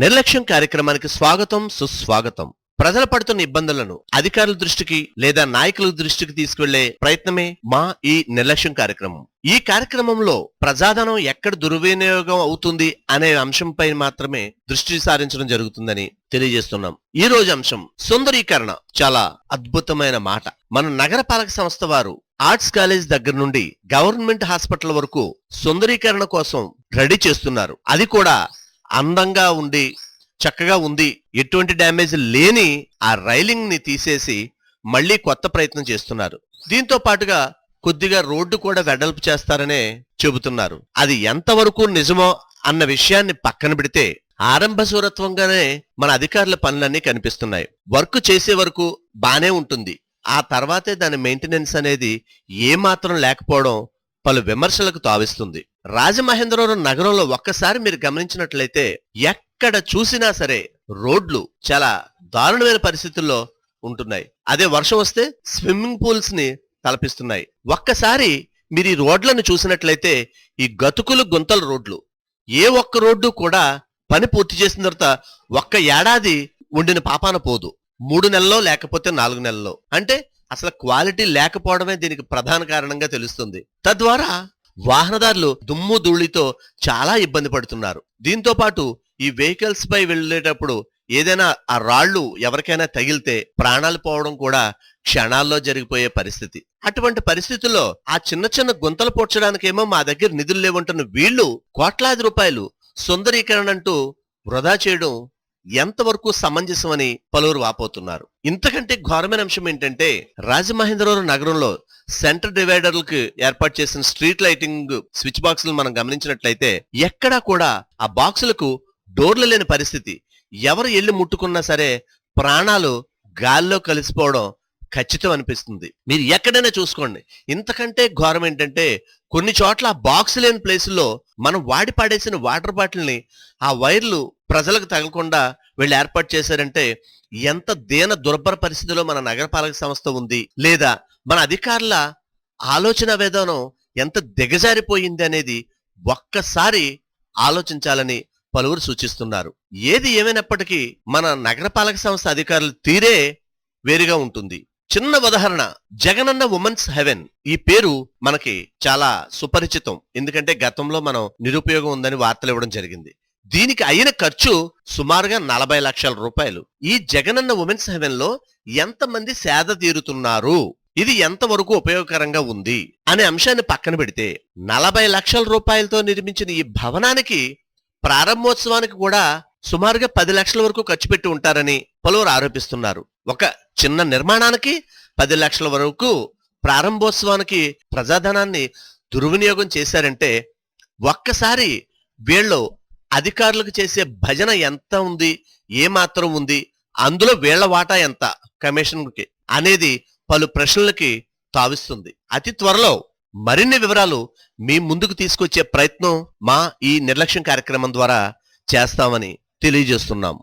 నిర్లక్ష్యం కార్యక్రమానికి స్వాగతం సుస్వాగతం. ప్రజలు పడుతున్న ఇబ్బందులను అధికారుల దృష్టికి లేదా నాయకుల దృష్టికి తీసుకువెళ్ళే ప్రయత్నమే మా ఈ నిర్లక్ష్యం కార్యక్రమం. ఈ కార్యక్రమంలో ప్రజాధనం ఎక్కడ దుర్వినియోగం అవుతుంది అనే అంశంపై మాత్రమే దృష్టి సారించడం జరుగుతుందని తెలియజేస్తున్నాం. ఈ రోజు అంశం సుందరీకరణ. చాలా అద్భుతమైన మాట. మన నగరపాలక సంస్థ వారు ఆర్ట్స్ కాలేజ్ దగ్గర నుండి గవర్నమెంట్ హాస్పిటల్ వరకు సుందరీకరణ కోసం రెడీ చేస్తున్నారు. అది కూడా అందంగా ఉండి చక్కగా ఉంది ఎటువంటి డ్యామేజ్ లేని ఆ రైలింగ్ని తీసేసి మళ్ళీ కొత్త ప్రయత్నం చేస్తున్నారు. దీంతో పాటుగా కొద్దిగా రోడ్డు కూడా వెడల్పు చేస్తారనే చెబుతున్నారు. అది ఎంతవరకు నిజమో అన్న విషయాన్ని పక్కన పెడితే ఆరంభ సూరత్వంగానే మన అధికారుల పనులన్నీ కనిపిస్తున్నాయి. వర్క్ చేసే వరకు బానే ఉంటుంది. ఆ తర్వాతే దాని మెయింటెనెన్స్ అనేది ఏమాత్రం లేకపోవడం పలు విమర్శలకు తావిస్తుంది. రాజమహేంద్రవరం నగరంలో ఒక్కసారి మీరు గమనించినట్లయితే ఎక్కడ చూసినా సరే రోడ్లు చాలా దారుణమైన పరిస్థితుల్లో ఉంటున్నాయి. అదే వర్షం వస్తే స్విమ్మింగ్ పూల్స్ని తలపిస్తున్నాయి. ఒక్కసారి మీరు ఈ రోడ్లను చూసినట్లయితే ఈ గతుకులు గుంతల రోడ్లు. ఏ ఒక్క రోడ్డు కూడా పని పూర్తి చేసిన తర్వాత ఒక్క ఏడాది ఉండిన పాపాన పోదు. మూడు నెలల్లో లేకపోతే నాలుగు నెలల్లో అంటే అసలు క్వాలిటీ లేకపోవడమే దీనికి ప్రధాన కారణంగా తెలుస్తుంది. తద్వారా వాహనదారులు దుమ్ము ధూళితో చాలా ఇబ్బంది పడుతున్నారు. దీంతో పాటు ఈ వెహికల్స్ పై వెళ్ళేటప్పుడు ఏదైనా ఆ రాళ్ళు ఎవరికైనా తగిలితే ప్రాణాలు పోవడం కూడా క్షణాల్లో జరిగిపోయే పరిస్థితి. అటువంటి పరిస్థితుల్లో ఆ చిన్న చిన్న గుంతలు పూడ్చడానికేమో మా దగ్గర నిధులు లేవంటున్న వీళ్ళు కోట్లాది రూపాయలు సుందరీకరణ అంటూ వృధా చేయడం ఎంతవరకు సమంజసమని పలువురు వాపోతున్నారు. ఇంతకంటే ఘోరమైన అంశం ఏంటంటే రాజమహేంద్రవరం నగరంలో సెంటర్ డివైడర్లకు ఏర్పాటు చేసిన స్ట్రీట్ లైటింగ్ స్విచ్ బాక్సులు మనం గమనించినట్లయితే ఎక్కడా కూడా ఆ బాక్సులకు డోర్లు లేని పరిస్థితి. ఎవరు ఎల్లి ముట్టుకున్నా సరే ప్రాణాలు గాల్లో కలిసిపోవడం ఖచ్చితం అనిపిస్తుంది. మీరు ఎక్కడైనా చూసుకోండి. ఇంతకంటే ఘోరం ఏంటంటే కొన్ని చోట్ల బాక్స్ లేని ప్లేసుల్లో మనం వాడి పాడేసిన వాటర్ బాటిల్ని ఆ వైర్లు ప్రజలకు తగలకుండా వీళ్ళు ఏర్పాటు చేశారంటే ఎంత దీన దుర్భర పరిస్థితిలో మన నగరపాలక సంస్థ ఉంది లేదా మన అధికారుల ఆలోచన విధానం ఎంత దిగజారిపోయింది అనేది ఒక్కసారి ఆలోచించాలని పలువురు సూచిస్తున్నారు. ఏది ఏమైనప్పటికీ మన నగరపాలక సంస్థ అధికారులు తీరే వేరుగా ఉంటుంది. చిన్న ఉదాహరణ జగనన్న ఉమెన్స్ హెవెన్ ఈ పేరు మనకి చాలా సుపరిచితం. ఎందుకంటే గతంలో మనం నిరుపయోగం ఉందని వార్తలు ఇవ్వడం జరిగింది. దీనికి అయిన ఖర్చు సుమారుగా నలభై లక్షల రూపాయలు. ఈ జగనన్న ఉమెన్స్ హెవెన్లో ఎంతమంది సేద తీరుతున్నారు? ఇది ఎంతవరకు ఉపయోగకరంగా ఉంది అనే అంశాన్ని పక్కన పెడితే నలభై లక్షల రూపాయలతో నిర్మించిన ఈ భవనానికి ప్రారంభోత్సవానికి కూడా సుమారుగా పది లక్షల వరకు ఖర్చు పెట్టి ఉంటారని పలువురు ఆరోపిస్తున్నారు. ఒక చిన్న నిర్మాణానికి పది లక్షల వరకు ప్రారంభోత్సవానికి ప్రజాధనాన్ని దుర్వినియోగం చేశారంటే ఒక్కసారి వీళ్ళు అధికారులకు చేసే భజన ఎంత ఉంది ఏ మాత్రం ఉంది అందులో వీళ్ళ వాటా ఎంత కమిషన్కి అనేది పలు ప్రశ్నలకి తావిస్తుంది. అతి త్వరలో మరిన్ని వివరాలు మీ ముందుకు తీసుకొచ్చే ప్రయత్నం మా ఈ నిర్లక్ష్యం కార్యక్రమం ద్వారా చేస్తామని తెలియజేస్తున్నాం